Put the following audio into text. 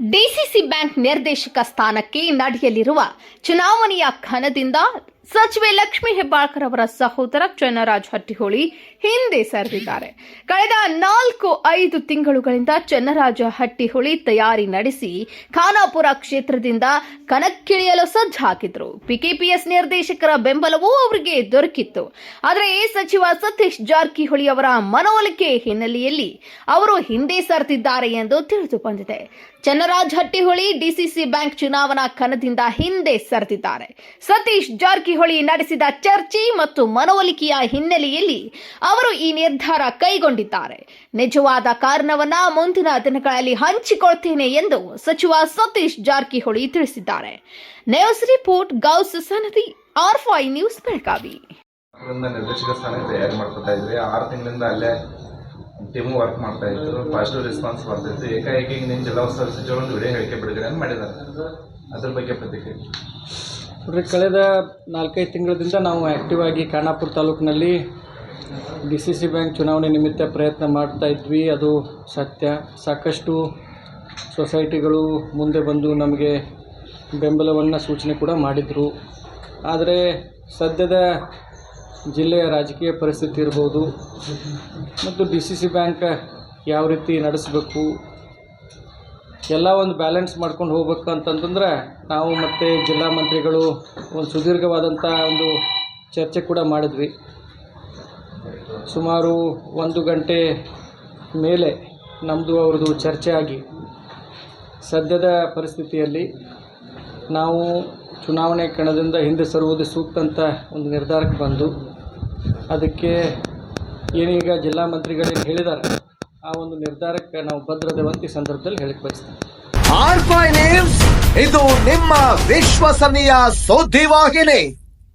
DCC bank ನಿರ್ದೇಶಕ ಸ್ಥಾನಕ್ಕೆ ನಡೆಯಲಿರುವ ಚುನಾವಣೆಯ ಕಣದಿಂದ ಸಚಿವೆ ಲಕ್ಷ್ಮೀ ಹೆಬ್ಬಾಳ್ಕರ್ ಅವರ ಸಹೋದರ ಚನ್ನರಾಜ್ ಹಟ್ಟಿಹೊಳಿ ಹಿಂದೆ ಸರಿದಿದ್ದಾರೆ. ಕಳೆದ ನಾಲ್ಕು ಐದು ತಿಂಗಳುಗಳಿಂದ ಚನ್ನರಾಜ ಹಟ್ಟಿಹೊಳಿ ತಯಾರಿ ನಡೆಸಿ ಖಾನಾಪುರ ಕ್ಷೇತ್ರದಿಂದ ಕಣಕ್ಕಿಳಿಯಲು ಸಜ್ಜು ಹಾಕಿದ್ರು. ಪಿಕೆಪಿಎಸ್ ನಿರ್ದೇಶಕರ ಬೆಂಬಲವೂ ಅವರಿಗೆ ದೊರಕಿತ್ತು. ಆದರೆ ಸಚಿವ ಸತೀಶ್ ಜಾರಕಿಹೊಳಿ ಅವರ ಮನವೊಲಿಕೆ ಹಿನ್ನೆಲೆಯಲ್ಲಿ ಅವರು ಹಿಂದೆ ಸರಿದಿದ್ದಾರೆ ಎಂದು ತಿಳಿದು ಬಂದಿದೆ. ಚನ್ನರಾಜ್ ಹಟ್ಟಿಹೊಳಿ ಡಿಸಿಸಿ ಬ್ಯಾಂಕ್ ಚುನಾವಣಾ ಕಣದಿಂದ ಹಿಂದೆ ಸರಿದಿದ್ದಾರೆ. ಸತೀಶ್ ಜಾರಕಿಹೊಳಿ ನಡೆಸಿದ ಚರ್ಚೆ ಮತ್ತು ಮನವೊಲಿಕೆಯ ಹಿನ್ನೆಲೆಯಲ್ಲಿ ಅವರು ಈ ನಿರ್ಧಾರ ಕೈಗೊಂಡಿದ್ದಾರೆ. ನಿಜವಾದ ಕಾರಣವನ್ನ ಮುಂದಿನ ದಿನಗಳಲ್ಲಿ ಹಂಚಿಕೊಳ್ತೇನೆ ಎಂದು ಸಚಿವ ಸತೀಶ್ ಜಾರಕಿಹೊಳಿ ತಿಳಿಸಿದ್ದಾರೆ. News report Ghouse Sanadi, R five news Belagavi. ನಿರ್ದೇಶಕ ಸ್ಥಾನ ತಯಾರಿ ಮಾಡ್ಕೊತಾ ಇದ್ವಿ ಆರು ತಿಂಗಳಿಂದ ಅಲ್ಲೇ ಟೀಮು ವರ್ಕ್ ಮಾಡ್ತಾ ಇತ್ತು ಪಾಸಿಟಿವ್ ರೆಸ್ಪಾನ್ಸ್ ಬರ್ತಿತ್ತು. ಏಕಾಏಕಿ ನಿನ್ನ ಜಿಲ್ಲಾ ಉಸ್ತುವಾರಿ ಸಚಿವರು ಒಂದು ವಿಡಿಯೋ ಹೇಳಿಕೆ ಬಿಡುಗಡೆ ಮಾಡಿದ್ದಾರೆ. ಅದ್ರ ಬಗ್ಗೆ ಪ್ರತಿಕ್ರಿಯೆ. ನೋಡ್ರಿ ಕಳೆದ ನಾಲ್ಕೈದು ತಿಂಗಳಿಂದ ನಾವು ಆ್ಯಕ್ಟಿವ್ ಆಗಿ ಖಾನಾಪುರ ತಾಲೂಕಿನಲ್ಲಿ ಡಿ ಸಿ ಸಿ ಬ್ಯಾಂಕ್ ಚುನಾವಣೆ ನಿಮಿತ್ತ ಪ್ರಯತ್ನ ಮಾಡ್ತಾ ಇದ್ವಿ. ಅದು ಸತ್ಯ. ಸಾಕಷ್ಟು ಸೊಸೈಟಿಗಳು ಮುಂದೆ ಬಂದು ನಮಗೆ ಬೆಂಬಲವನ್ನು ಸೂಚನೆ ಕೂಡ ಮಾಡಿದರು. ಆದರೆ ಸದ್ಯದ ಜಿಲ್ಲೆಯ ರಾಜಕೀಯ ಪರಿಸ್ಥಿತಿ ಇರ್ಬೋದು, ಮತ್ತು ಡಿ ಸಿ ಸಿ ಬ್ಯಾಂಕ್ ಯಾವ ರೀತಿ ನಡೆಸಬೇಕು ಎಲ್ಲ ಒಂದು ಬ್ಯಾಲೆನ್ಸ್ ಮಾಡ್ಕೊಂಡು ಹೋಗ್ಬೇಕು ಅಂತಂತಂದ್ರೆ ನಾವು ಮತ್ತು ಜಿಲ್ಲಾ ಮಂತ್ರಿಗಳು ಒಂದು ಸುದೀರ್ಘವಾದಂಥ ಒಂದು ಚರ್ಚೆ ಕೂಡ ಮಾಡಿದ್ವಿ. ಸುಮಾರು ಒಂದು ಗಂಟೆ ಮೇಲೆ ನಮ್ಮದು ಅವ್ರದ್ದು ಚರ್ಚೆ ಆಗಿ ಸದ್ಯದ ಪರಿಸ್ಥಿತಿಯಲ್ಲಿ ನಾವು ಚುನಾವಣೆ ಕಣದಿಂದ ಹಿಂದೆ ಸರುವುದು ಸೂಕ್ತ ಅಂತ ಒಂದು ನಿರ್ಧಾರಕ್ಕೆ ಬಂದು ಅದಕ್ಕೆ ಏನೀಗ ಜಿಲ್ಲಾ ಮಂತ್ರಿಗಳೇನು ಹೇಳಿದ್ದಾರೆ ಆ ಒಂದು ನಿರ್ಧಾರಕ್ಕೆ ನಾವು ಭದ್ರದೇವಂತಿ ಸಂದರ್ಭದಲ್ಲಿ ಹೇಳಿಕ್ ಬಯಸ್ತೇವೆ ಆರ್ ನ್ಯೂಸ್ ಇದು ನಿಮ್ಮ ವಿಶ್ವಸನೀಯ ಸುದ್ದಿವಾಹಿನಿ.